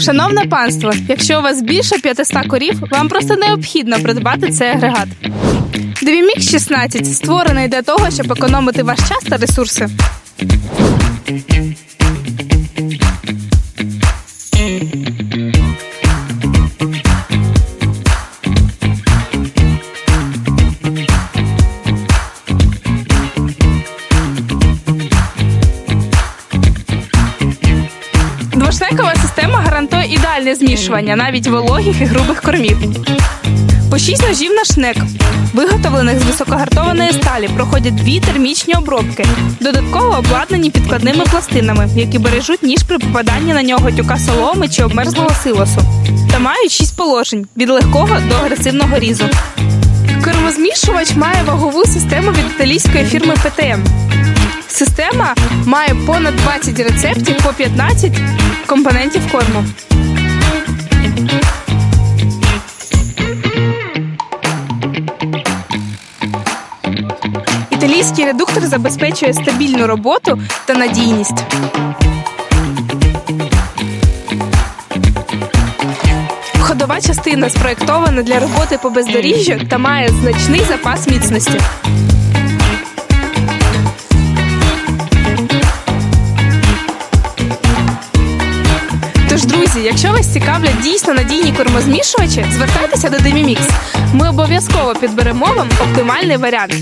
Шановне панство, якщо у вас більше 500 корів, вам просто необхідно придбати цей агрегат. Двімік 16 створений для того, щоб економити ваш час та ресурси. Двошнекова система гарантує ідеальне змішування навіть вологих і грубих кормів. По 6 ножів на шнек, виготовлених з високогартованої сталі, проходять дві термічні обробки, додатково обладнані підкладними пластинами, які бережуть ніж при попаданні на нього тюка соломи чи обмерзлого силосу, та мають 6 положень від легкого до агресивного різу. Кормозмішувач має вагову систему від італійської фірми ПТМ. Понад 20 рецептів по 15 компонентів корму. Італійський редуктор забезпечує стабільну роботу та надійність. Ходова частина спроєктована для роботи по бездоріжжю та має значний запас міцності. Тож, друзі, якщо вас цікавлять дійсно надійні кормозмішувачі, звертайтеся до Demimix. Ми обов'язково підберемо вам оптимальний варіант.